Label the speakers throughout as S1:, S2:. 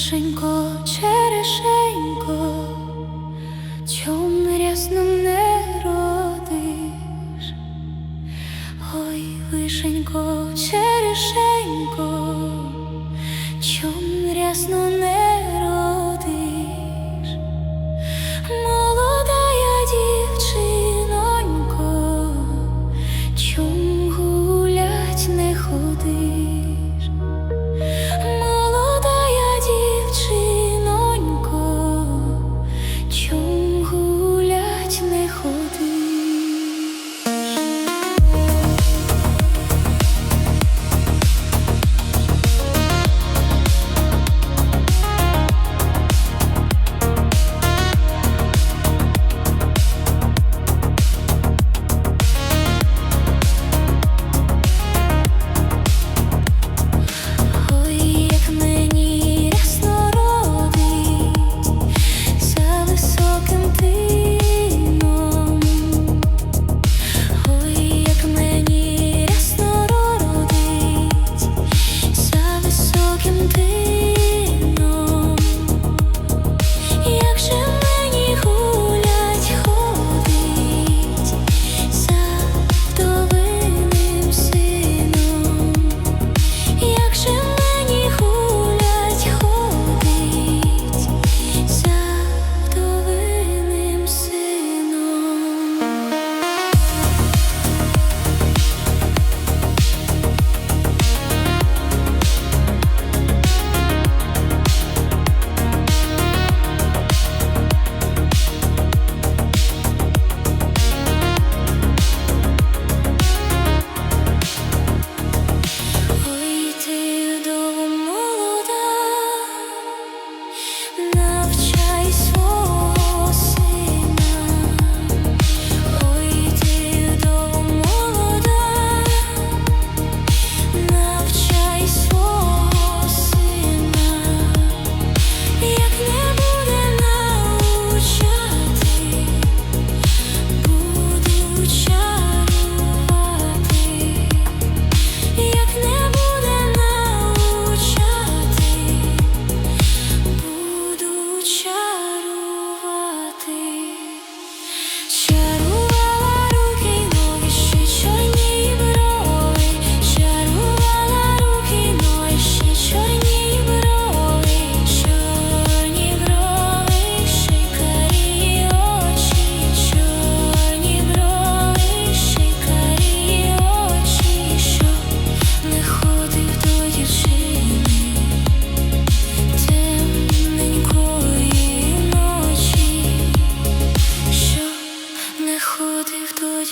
S1: Вишенько, черешенько, чом рясно не родиш, ой, вишенько, черешенько, чом рясно не родиш.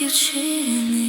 S1: 过去你。